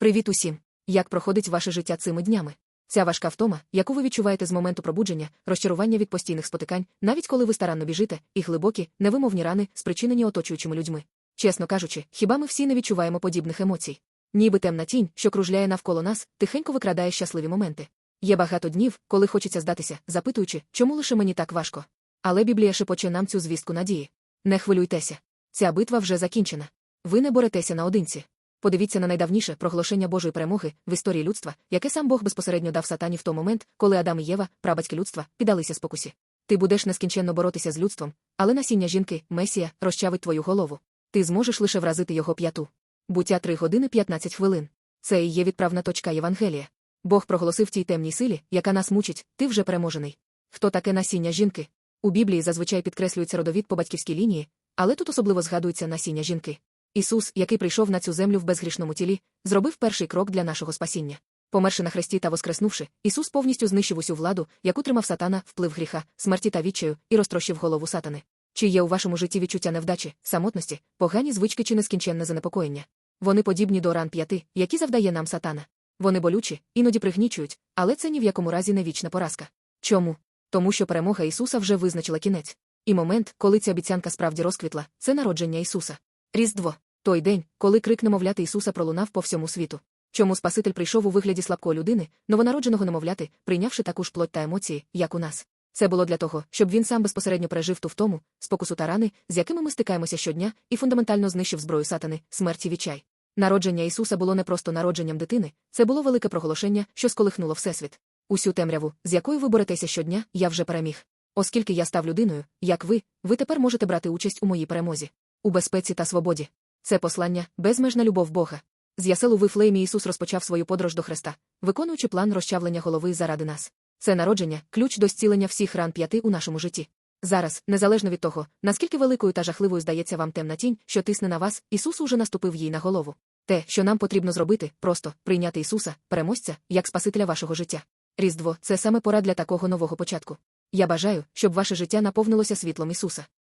Привіт усім! Як проходить ваше життя цими днями? Ця важка втома, яку ви відчуваєте з моменту пробудження, розчарування від постійних спотикань, навіть коли ви старанно біжите, і глибокі, невимовні рани, спричинені оточуючими людьми. Чесно кажучи, хіба ми всі не відчуваємо подібних емоцій? Ніби темна тінь, що кружляє навколо нас, тихенько викрадає щасливі моменти. Є багато днів, коли хочеться здатися, запитуючи, чому лише мені так важко. Але Біблія шепоче нам цю звістку надії. Не хвилюйтеся. Ця битва вже закінчена. Ви не боретеся наодинці. Подивіться на найдавніше проголошення Божої перемоги в історії людства, яке сам Бог безпосередньо дав сатані в той момент, коли Адам і Єва, прабатьки людства, піддалися спокусі. Ти будеш нескінченно боротися з людством, але насіння жінки, Месія, розчавить твою голову. Ти зможеш лише вразити його п'яту. Буття 3 години 15 хвилин. Це і є відправна точка Євангелія. Бог проголосив тій темній силі, яка нас мучить, ти вже переможений. Хто таке насіння жінки? У Біблії зазвичай підкреслюється родовід по батьківській лінії, але тут особливо згадується насіння жінки. Ісус, який прийшов на цю землю в безгрішному тілі, зробив перший крок для нашого спасіння. Померши на хресті та воскреснувши, Ісус повністю знищив усю владу, яку тримав сатана, вплив гріха, смерті та відчаю, і розтрощив голову сатани. Чи є у вашому житті відчуття невдачі, самотності, погані звички чи нескінченне занепокоєння? Вони подібні до ран п'яти, які завдає нам сатана. Вони болючі, іноді пригнічують, але це ні в якому разі не вічна поразка. Чому? Тому що перемога Ісуса вже визначила кінець. І момент, коли ця обіцянка справді розквітла, це народження Ісуса. Різдво той день, коли крик немовляти Ісуса пролунав по всьому світу. Чому Спаситель прийшов у вигляді слабкої людини, новонародженого немовляти, прийнявши таку ж плоть та емоції, як у нас. Це було для того, щоб він сам безпосередньо пережив ту втому, спокусу та рани, з якими ми стикаємося щодня, і фундаментально знищив зброю сатани, смерті відчай. Народження Ісуса було не просто народженням дитини, це було велике проголошення, що сколихнуло Всесвіт. Усю темряву, з якою ви боретеся щодня, я вже переміг. Оскільки я став людиною, як ви, ви тепер можете брати участь у моїй перемозі, у безпеці та свободі. Це послання, безмежна любов Бога. З яселу Вифлеємі Ісус розпочав свою подорож до Христа, виконуючи план розчавлення голови заради нас. Це народження, ключ до зцілення всіх ран п'яти у нашому житті. Зараз, незалежно від того, наскільки великою та жахливою здається вам темна тінь, що тисне на вас, Ісус уже наступив їй на голову. Те, що нам потрібно зробити, просто прийняти Ісуса, переможця, як Спасителя вашого життя. Різдво це саме пора для такого нового початку. Я бажаю, щоб ваше життя наповнилося світлом Ісуса.